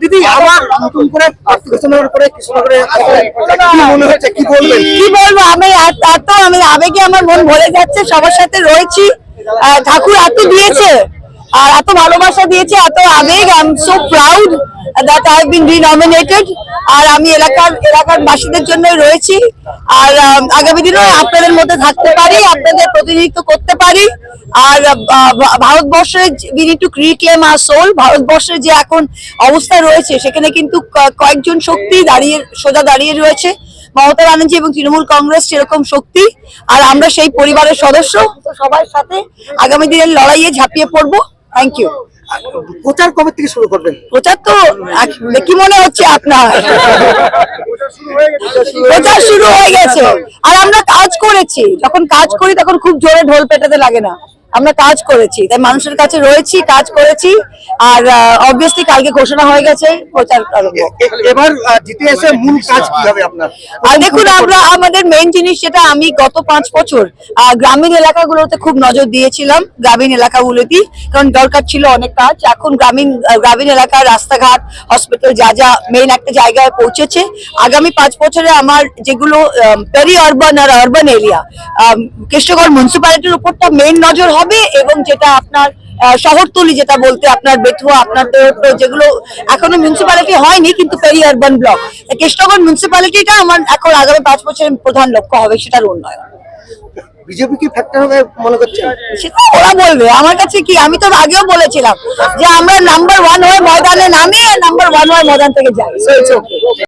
দিদি আবার নতুন করে কৃষ্ণনগরে কি মনে কি বলবেন? কি বলব? আমি আর তো আমি আবেগে আমার মন ভরে যাচ্ছে। সবার সাথে রয়েছি। ঠাকুর এত দিয়েছে। আর এত ভালোবাসা দিয়েছে, এত আবেগ I am so proud that I been renominated আর আমি এলাকার এলাকার বাসীদের জন্যই রয়েছি। আর আগামী দিনেও আপনাদের মধ্যে থাকতে পারি, আপনাদের প্রতিনিধিত্ব করতে পারি। আর ভারতবর্ষের we need to reclaim our soul ভারতবর্ষের যে এখন অবস্থা রয়েছে, সেখানে কিন্তু কয়েকজন শক্তি দাঁড়িয়ে, সোজা দাঁড়িয়ে রয়েছে। মমতা ব্যানার্জি এবং তৃণমূল কংগ্রেস সেরকম শক্তি, আর আমরা সেই পরিবারের সদস্য। সবার সাথে আগামী দিনের লড়াইয়ে ঝাঁপিয়ে পড়ব। থ্যাংক ইউ প্রচার কবে থেকে শুরু করবেন? প্রচার তো কি মনে হচ্ছে আপনার। প্রচার শুরু হয়ে গেছে। আর আমরা কাজ করেছি। যখন কাজ করি তখন খুব জোরে ঢোল পেটাতে লাগে না। আমরা কাজ করেছি তাই মানুষের কাছে রয়েছি কাজ করেছি আর অবভিয়াসলি কালকে ঘোষণা হয়ে গেছে প্রচার এবার মূল কাজ কি হবে আপনার? আর দেখুন আমরা আমাদের মেইন জিনিস যেটা আমি গত পাঁচ বছর গ্রামীণ এলাকাগুলোতে খুব নজর দিয়েছিলাম গ্রামীণ এলাকাগুলোতেই কারণ দরকার ছিল অনেক কাজ। এখন গ্রামীণ গ্রামীণ এলাকার রাস্তাঘাট হসপিটাল যা যা মেইন একটা জায়গায় পৌঁছেছে। আগামী পাঁচ বছরে আমার যেগুলো পেরি আরবান আর আরবান এরিয়া কৃষ্ণগড় মিউনিসিপ্যালিটির উপরটা মেইন নজর হবে এবং যেটা আপনার শহরতলি যেটা বলতে আপনার বেথুয়া আপনার দেহট্ট যেগুলো এখনও মিউনিসিপ্যালিটি হয়নি কিন্তু পেরি আরবান ব্লক কৃষ্ণগড় মিউনিসিপ্যালিটিটা আমার এখন আগামী পাঁচ বছরের প্রধান লক্ষ্য হবে সেটার উন্নয়ন। বিজেপি কি ফ্যাক্টর হবে মনে করছেন? সেটা ওরা বলবে। আমার কাছে কি আমি তো আগেও বলেছিলাম যে আমরা নাম্বার ওয়ান হয়ে ময়দানে নামি আর নাম্বার ওয়ান হয়ে ময়দান থেকে যাই.